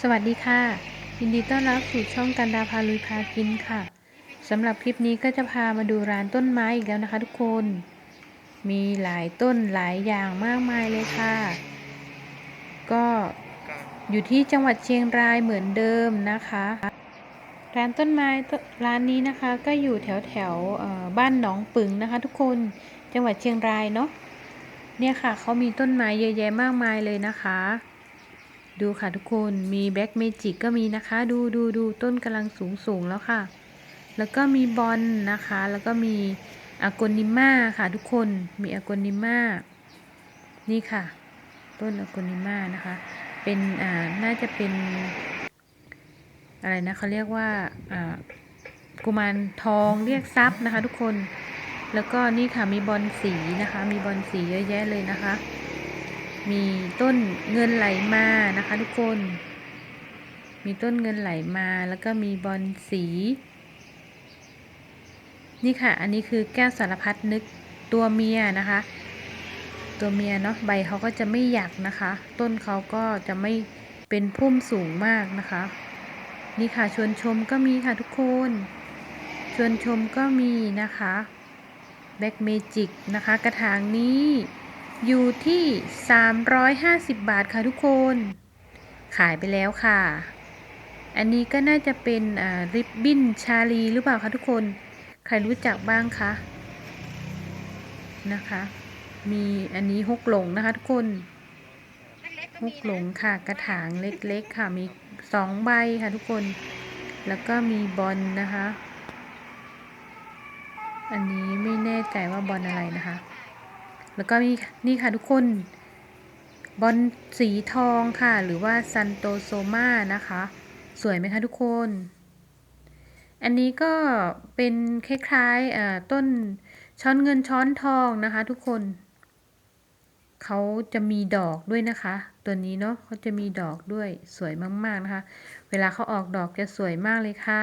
สวัสดีค่ะ ยินดีต้อนรับสู่ช่องกันดาพาลุยพากินค่ะสำหรับคลิปนี้ก็จะพามาดูร้านต้นไม้อีกแล้วนะคะ ทุกคน มีหลายต้นหลายอย่างมากมายเลยค่ะ ก็อยู่ที่จังหวัดเชียงรายเหมือนเดิมนะคะ ร้านต้นไม้ร้านนี้นะคะ ก็อยู่แถวแถวบ้านหนองปึงนะคะ ทุกคนจังหวัดเชียงรายเนาะเนี่ยค่ะเขามีต้นไม้เยอะแยะมากมายเลยนะคะ ดูค่ะทุกคนมีแบ็กเมจิกก็มีนะคะ ดูดูดูต้นกำลังสูงสูงแล้วค่ะ แล้วก็มีบอลนะคะ แล้วก็มีอากนิม่าค่ะทุกคนมีอากนิม่านี่ค่ะ ต้นอากนิม่านะคะ เป็นอ่าน่าจะเป็น อะไรนะเขาเรียกว่าอ่ากุมารทองเรียกทรัพย์นะคะ ทุกคน แล้วก็นี่ค่ะมีบอลสีนะคะ มีบอลสีเยอะแยะเลยนะคะ มีต้นเงินไหลมานะคะทุกคน มีต้นเงินไหลมาแล้วก็มีบอลสี นี่ค่ะ อันนี้คือแก้วสารพัดนึกตัวเมียนะคะ ตัวเมียเนาะใบเขาก็จะไม่หยักนะคะ ต้นเขาก็จะไม่เป็นพุ่มสูงมากนะคะ นี่ค่ะชวนชมก็มีค่ะทุกคน ชวนชมก็มีนะคะแบ็กเมจิกนะคะ กระถางนี้ อยู่ที่ 350 บาทค่ะทุกคน ขายไปแล้วค่ะ อันนี้ก็น่าจะเป็นริบบิ้นชาลีหรือเปล่าคะทุกคน ใครรู้จักบ้างคะ นะคะ มีอันนี้ฮกหลงนะคะทุกคนฮกหลงค่ะ กระถางเล็กๆค่ะ มีสองใบค่ะทุกคน แล้วก็มีบอลนะคะ อันนี้ไม่แน่ใจว่าบอลอะไรนะคะ แล้วก็มีนี่ค่ะทุกคน บอลสีทองค่ะ หรือว่าซันโตโซมานะคะ สวยไหมคะทุกคน อันนี้ก็เป็นคล้ายๆต้นช้อนเงินช้อนทองนะคะทุกคนเขาจะมีดอกด้วยนะคะ ตัวนี้เนาะเขาจะมีดอกด้วยสวยมาก ๆ นะคะ เวลาเขาออกดอกจะสวยมากเลยค่ะ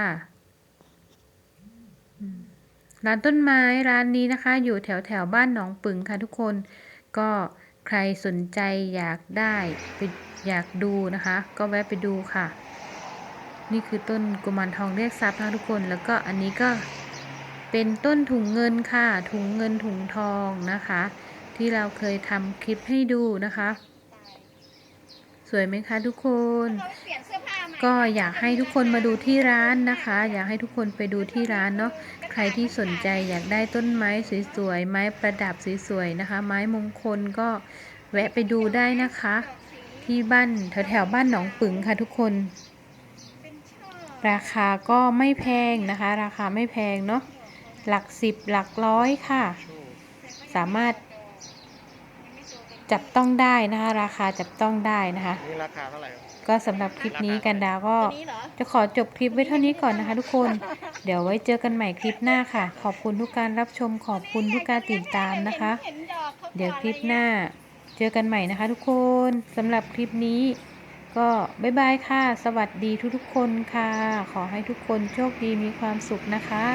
ร้านต้นไม้ร้านนี้นะคะ อยู่แถวแถวบ้านหนองปึงค่ะทุกคน ก็ใครสนใจอยากได้ไปอยากดูนะคะ ก็แวะไปดูค่ะ นี่คือต้นกุมารทองเรียกทรัพย์นะทุกคน แล้วก็อันนี้ก็เป็นต้นถุงเงินค่ะ ถุงเงินถุงทองนะคะ ที่เราเคยทำคลิปให้ดูนะคะ สวยไหมคะทุกคน ก็อยากให้ทุกคนมาดูที่ร้านนะคะ อยากให้ทุกคนไปดูที่ร้านเนาะใครที่สนใจอยากได้ต้นไม้สวยๆไม้ประดับสวยๆนะคะ ไม้มงคลก็แวะไปดูได้นะคะ ที่บ้านแถวๆบ้านหนองปึงค่ะทุกคน ราคาก็ไม่แพงนะคะ ราคาไม่แพงเนาะหลักสิบหลักร้อยค่ะ สามารถ จับต้องได้นะคะราคาจับต้องได้นะคะ นี่ราคาเท่าไหร่ครับก็สำหรับคลิปนี้กันดาก็จะขอจบคลิปไว้เท่านี้ก่อนนะคะทุกคน เดี๋ยวไว้เจอกันใหม่คลิปหน้าค่ะ ขอบคุณทุกการรับชมขอบคุณทุกการติดตามนะคะเดี๋ยวคลิปหน้าเจอกันใหม่นะคะทุกคนสำหรับคลิปนี้ ก็บ๊ายบายค่ะ สวัสดีทุกๆคนค่ะ ขอให้ทุกคนโชคดีมีความสุขนะคะ